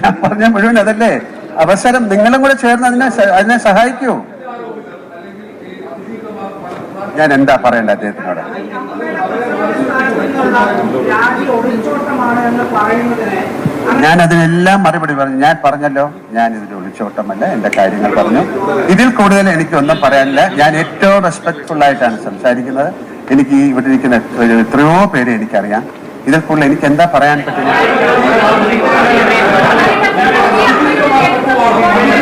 ഞാൻ പറഞ്ഞ മുഴുവൻ അതല്ലേ? അവസരം നിങ്ങളും കൂടെ ചേർന്ന് അതിനെ അതിനെ സഹായിക്കൂ. ഞാൻ എന്താ പറയണ്ട അദ്ദേഹത്തിനോട്? ഞാൻ അതിനെല്ലാം മറുപടി പറഞ്ഞു. ഞാൻ പറഞ്ഞല്ലോ ഞാൻ ഇതിൽ ഒളിച്ചോട്ടമല്ല എന്റെ കാര്യങ്ങൾ പറഞ്ഞു. ഇതിൽ കൂടുതൽ എനിക്കൊന്നും പറയാനില്ല. ഞാൻ ഏറ്റവും റെസ്പെക്ട്ഫുൾ ആയിട്ടാണ് സംസാരിക്കുന്നത്. എനിക്ക് ഇവിടെ ഇരിക്കുന്ന എത്രയോ പേര് എനിക്കറിയാം. ഇതിൽ കൂടുതൽ എനിക്ക് എന്താ പറയാൻ പറ്റില്ല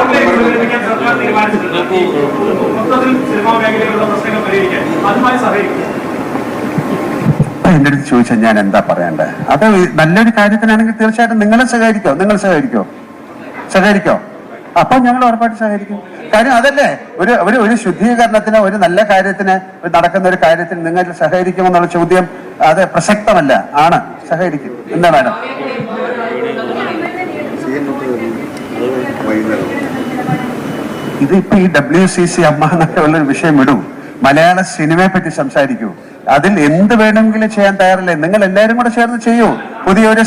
പ്രചരിപ്പിക്കാൻ സർക്കാർ തീരുമാനിച്ചിട്ടുണ്ട്. ഈ മൊത്തത്തിൽ സിനിമാ മേഖലയിലുള്ള പ്രശ്നങ്ങൾ പരിഹരിക്കാൻ. അതുമായി സഹകരിക്കും. അപ്പൊ എന്റെ അടുത്ത് ചോദിച്ചാൽ ഞാൻ എന്താ പറയണ്ടേ അത് നല്ലൊരു കാര്യത്തിനാണെങ്കിൽ തീർച്ചയായിട്ടും നിങ്ങളെ സഹകരിക്കോ നിങ്ങൾ സഹകരിക്കോ? സഹകരിക്കോ? അപ്പൊ ഞങ്ങൾ ഉറപ്പായിട്ട് സഹകരിക്കും. കാര്യം അതല്ലേ? ഒരു ഒരു ഒരു ശുദ്ധീകരണത്തിന് ഒരു നല്ല കാര്യത്തിന് ഒരു നടക്കുന്ന ഒരു കാര്യത്തിന് നിങ്ങൾ സഹകരിക്കുമെന്നുള്ള ചോദ്യം അത് പ്രസക്തമല്ല. ആണ്. സഹകരിക്കും. എന്താ മാഡം? ഇതിപ്പോ ഈ ഡബ്ല്യു സി സി അമ്മ എന്നൊക്കെ ഉള്ളൊരു വിഷയം ഇടും. മലയാള സിനിമയെ പറ്റി സംസാരിക്കൂ. അതിൽ എന്ത് വേണമെങ്കിലും ചെയ്യാൻ തയ്യാറല്ലേ? നിങ്ങൾ എല്ലാവരും കൂടെ ചേർന്ന് ചെയ്യൂ. പുതിയ ഒരു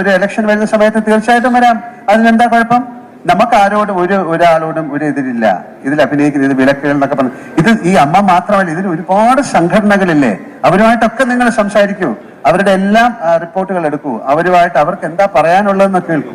ഒരു ഇലക്ഷൻ വരുന്ന സമയത്ത് തീർച്ചയായിട്ടും വരാം. അതിനെന്താ കുഴപ്പം? നമുക്ക് ആരോടും ഒരു ഒരാളോടും ഒരു എതിരില്ല ഇതിൽ അഭിനയിക്കുന്ന ഇത് വിലക്കുകൾ എന്നൊക്കെ പറഞ്ഞു ഇത് ഈ അമ്മ മാത്രമല്ല ഇതിൽ ഒരുപാട് സംഘടനകളില്ലേ? അവരുമായിട്ടൊക്കെ നിങ്ങൾ സംസാരിക്കൂ. അവരുടെ എല്ലാം റിപ്പോർട്ടുകൾ എടുക്കൂ. അവരുമായിട്ട് അവർക്ക് എന്താ പറയാനുള്ളതെന്ന് കേൾക്കൂ.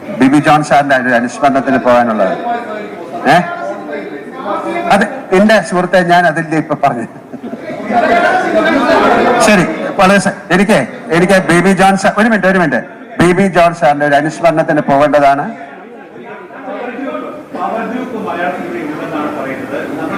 ബിബി ജോൺ സാറിന്റെ അനുസ്മരണത്തിന് പോകാനുള്ളത്. ഏ? അത് എന്റെ സുഹൃത്തെ ഞാൻ അതിന്റെ ഇപ്പൊ പറഞ്ഞു. ശരി വളരെ എനിക്ക് എനിക്ക് ബേബി ജോൺ സാർ ഒരു മിനിറ്റ് ഒരു മിനിറ്റ്. ബേബി ജോൺ സാറിന്റെ ഒരു അനുസ്മരണത്തിന് പോകേണ്ടതാണ്. മലയാളത്തിൽ പറയുന്നത്. നമ്മൾ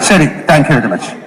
ശരി താങ്ക് യു വെരി മച്ച്